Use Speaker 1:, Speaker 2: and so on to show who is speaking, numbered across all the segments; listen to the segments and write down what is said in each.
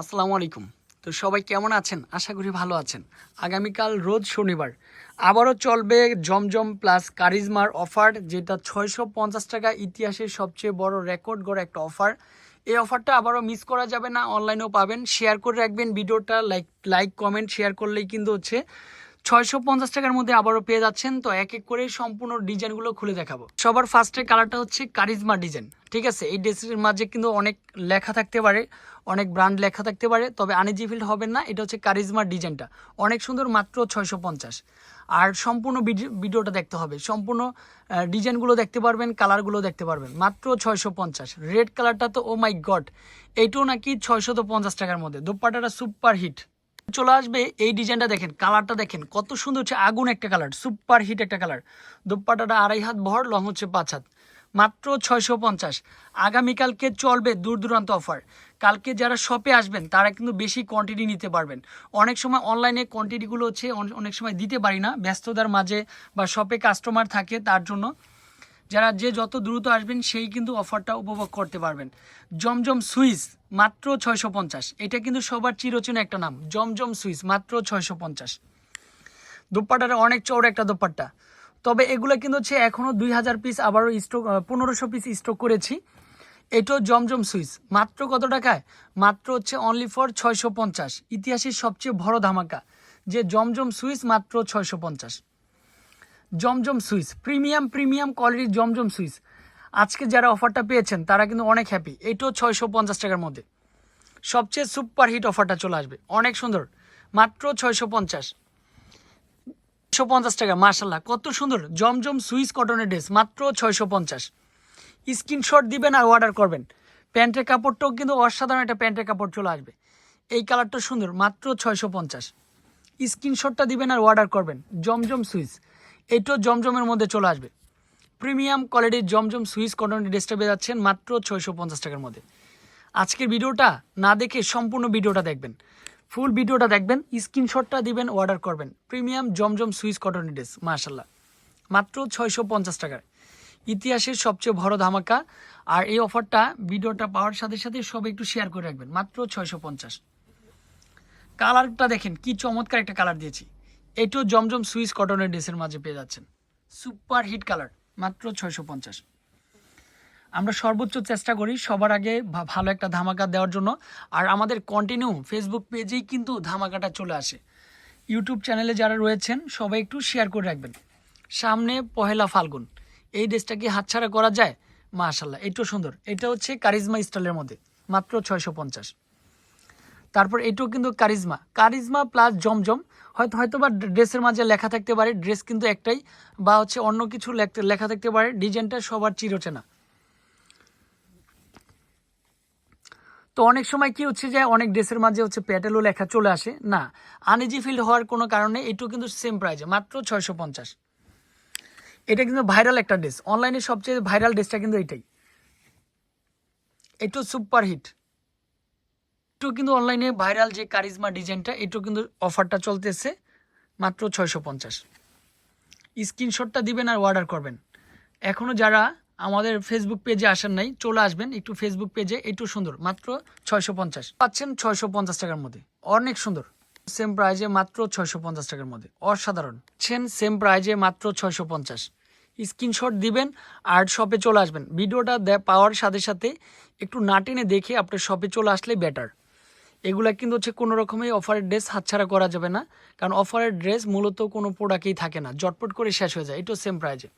Speaker 1: আসসালামু আলাইকুম। তো সবাই কেমন আছেন? আশা করি ভালো আছেন। আগামীকাল রোজ শনিবার। আবারও চলবে জমজম প্লাস কারিজমার অফার, যেটা ছয়শো পঞ্চাশ টাকা ইতিহাসের সবচেয়ে বড় রেকর্ড গড় একটা অফার। এই অফারটা আবারও মিস করা যাবে না, অনলাইনেও পাবেন। শেয়ার করে রাখবেন ভিডিওটা, লাইক লাইক, কমেন্ট, শেয়ার করলেই কিন্তু হচ্ছে ছয়শো পঞ্চাশ টাকার মধ্যে আবারও পেয়ে যাচ্ছেন। তো এক এক করে সম্পূর্ণ ডিজাইনগুলো খুলে দেখাবো। সবার ফার্স্টে কালারটা হচ্ছে কারিজমা ডিজাইন ঠিক আছে? এই ড্রেসের মাঝে কিন্তু অনেক লেখা থাকতে পারে, অনেক ব্র্যান্ড লেখা থাকতে পারে, তবে আনিজিফিল্ড হবে না, এটা হচ্ছে কারিজমার ডিজাইনটা অনেক সুন্দর, মাত্র ছয়শো পঞ্চাশ। আর সম্পূর্ণ ভিডি- ভিডিওটা দেখতে হবে। সম্পূর্ণ ডিজাইনগুলো দেখতে পারবেন কালারগুলো দেখতে পারবেন। মাত্র ছয়শো পঞ্চাশ। রেড কালারটা তো ও মাই গড এইটাও নাকি ছয়শো তো পঞ্চাশ টাকার মধ্যে। দোপাটাটা সুপার হিট চলে আসবে এই ডিজাইনটা দেখেন, কালারটা দেখেন, কত সুন্দর হচ্ছে আগুন একটা কালার, সুপার হিট একটা কালার। দোপাটাটা আড়াই হাত ভর, লং হচ্ছে পাঁচ হাত। মাত্র ছয়শো পঞ্চাশ। আগামীকালকে চলবে দূর দূরান্ত অফার। কালকে যারা শপে আসবেন, তারা কিন্তু বেশি কোয়ান্টিটি নিতে পারবেন। অনেক সময় অনলাইনে কোয়ান্টিটিগুলো হচ্ছে অন- অনেক সময় দিতে পারি না। ব্যস্ততার মাঝে বা শপে কাস্টমার থাকে তার জন্য যারা যে যত দ্রুত আসবেন, সেই কিন্তু অফারটা উপভোগ করতে পারবেন। জমজম সুইস, মাত্র ছয়শো পঞ্চাশ। এটা কিন্তু সবার চিরচেনা একটা নাম। জমজম সুইস, মাত্র ছয়শো পঞ্চাশ। দোপাট্টাটা অনেক চৌড় একটা দোপাট্টা। তবে এগুলো কিন্তু হচ্ছে এখনও দুই হাজার পিস আবারও স্টক পনেরোশো পিস স্টক করেছি। এটাও জমজম সুইস। মাত্র কত টাকায়? মাত্র হচ্ছে অনলি ফর ছয়শো পঞ্চাশ। ইতিহাসের সবচেয়ে বড় ধামাকা। যে জমজম সুইস, মাত্র ছয়শো পঞ্চাশ। জমজম সুইস, প্রিমিয়াম প্রিমিয়াম কোয়ালিটির জমজম সুইস। আজকে যারা অফারটা পেয়েছেন, তারা কিন্তু অনেক হ্যাপি এটাও ছয়শো পঞ্চাশ টাকার মধ্যে। সবচেয়ে সুপার হিট অফারটা চলে আসবে। অনেক সুন্দর। মাত্র ছয়শো পঞ্চাশ। ছয়শো পঞ্চাশ টাকা মার্শাল্লাহ কত সুন্দর। জমজম সুইস কটনের ড্রেস মাত্র ছয়শো পঞ্চাশ। স্ক্রিনশট দিবেন আর অর্ডার করবেন। প্যান্টের কাপড়টাও কিন্তু অসাধারণ একটা প্যান্টের কাপড় চলে আসবে। এই কালারটা সুন্দর, মাত্র ছয়শো পঞ্চাশ। স্ক্রিনশটটা দিবেন আর অর্ডার করবেন। জমজম সুইস। এটাও জমজমের মধ্যে চলে আসবে। প্রিমিয়াম কোয়ালিটির জমজম সুইস কটন ড্রেসটা পেয়ে যাচ্ছেন মাত্র ছয়শো পঞ্চাশ টাকার মধ্যে। আজকের ভিডিওটা না দেখে সম্পূর্ণ ভিডিওটা দেখবেন। ফুল ভিডিওটা দেখবেন, স্ক্রিনশটটা দিবেন অর্ডার করবেন। Premium Zamzam Swiss cotton dress মার্শাল্লাহ মাত্র ছয়শো পঞ্চাশ টাকার। ইতিহাসের সবচেয়ে বড় ধামাকা। আর এই অফারটা, ভিডিওটা পাওয়ার সাথে সাথে সব একটু শেয়ার করে রাখবেন। মাত্র ছয়শো পঞ্চাশ। কালারটা দেখেন, কি চমৎকার একটা কালার দিয়েছি। এটাও জমজম সুইস কটনের ড্রেসের মাঝে পেয়ে যাচ্ছেন। সুপার হিট কালার, মাত্র ছয়শো পঞ্চাশ। আমরা সর্বোচ্চ চেষ্টা করি সবার আগে ভালো একটা ধামাকা দেওয়ার জন্য। আর আমাদের কন্টিনিউ ফেসবুক পেজেই কিন্তু ধামাকাটা চলে আসে। ইউটিউব চ্যানেলে যারা রয়েছেন, সবাই একটু শেয়ার করে রাখবেন। সামনে পহেলা ফাল্গুন, এই ড্রেসটা কি হাতছাড়া করা যায়? মাশাল্লাহ এটাও সুন্দর। এটা হচ্ছে কারিজমা স্টাইলের মধ্যে, মাত্র ছয়শো পঞ্চাশ। তারপর এটাও কিন্তু কারিজমা। কারিজমা প্লাস জমজম, হয়তো হয়তো বা ড্রেসের মাঝে লেখা থাকতে পারে, ড্রেস কিন্তু একটাই, বা হচ্ছে অন্য কিছু লেখা থাকতে পারে, ডিজাইনটা সবার চিরচেনা। তো অনেক সময় কি হচ্ছে যে, অনেক ড্রেসের মাঝে হচ্ছে প্যাটেলও লেখা চলে আসে, না। আনইজি ফিল্ড হওয়ার কোনো কারণে এটাও কিন্তু সেম প্রাইজে মাত্র ছয়শো পঞ্চাশ। এটা কিন্তু ভাইরাল একটা ড্রেস অনলাইনে সবচেয়ে ভাইরাল ড্রেসটা কিন্তু এটাই। এটাও সুপার হিট এটাও কিন্তু অনলাইনে ভাইরাল যে কারিজমা ডিজাইনটা এটাও কিন্তু অফারটা চলতেছে মাত্র ছয়শো পঞ্চাশ। স্ক্রিনশটটা দিবেন আর অর্ডার করবেন। এখনও যারা আমাদের ফেসবুক পেজে আসেন নাই, চলে আসবেন একটু ফেসবুক পেজে একটু সুন্দর, মাত্র ছয়শো পঞ্চাশ। পাচ্ছেন ছয়শো পঞ্চাশ টাকার মধ্যে, অনেক সুন্দর। সেম প্রাইজে মাত্র ছয়শো পঞ্চাশ টাকার মধ্যে, অসাধারণ। ছেন সেম প্রাইজে মাত্র ছয়শো পঞ্চাশ। স্ক্রিনশট দিবেন আর শপে চলে আসবেন। ভিডিওটা পাওয়ার সাথে সাথে একটু না টেনে দেখে আপনার শপে চলে আসলে বেটার এগুলা কিন্তু হচ্ছে কোনো রকমের অফারের ড্রেস হাতছাড়া করা যাবে না, কারণ অফারের ড্রেস মূলত কোনো প্রোডাক্টেই থাকে না জটপট করে শেষ হয়ে যায় এটাও সেম প্রাইজে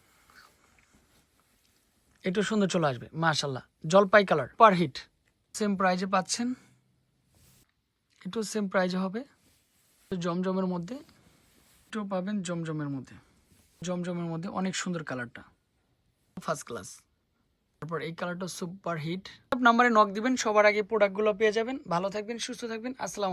Speaker 1: একটু সুন্দর চলে আসবে মাশাল্লাহ জলপাই কালার পার হিট সেম প্রাইজে পাচ্ছেন, একটু সেম প্রাইজে হবে জমজমের মধ্যে, একটু পাবেন জমজমের মধ্যে। জমজমের মধ্যে অনেক সুন্দর কালারটা ফার্স্ট ক্লাস তারপর এই কালারটা সুপার হিট নাম্বারে নক দিবেন, সবার আগে প্রোডাক্টগুলো পেয়ে যাবেন। ভালো থাকবেন, সুস্থ থাকবেন। আসসালাম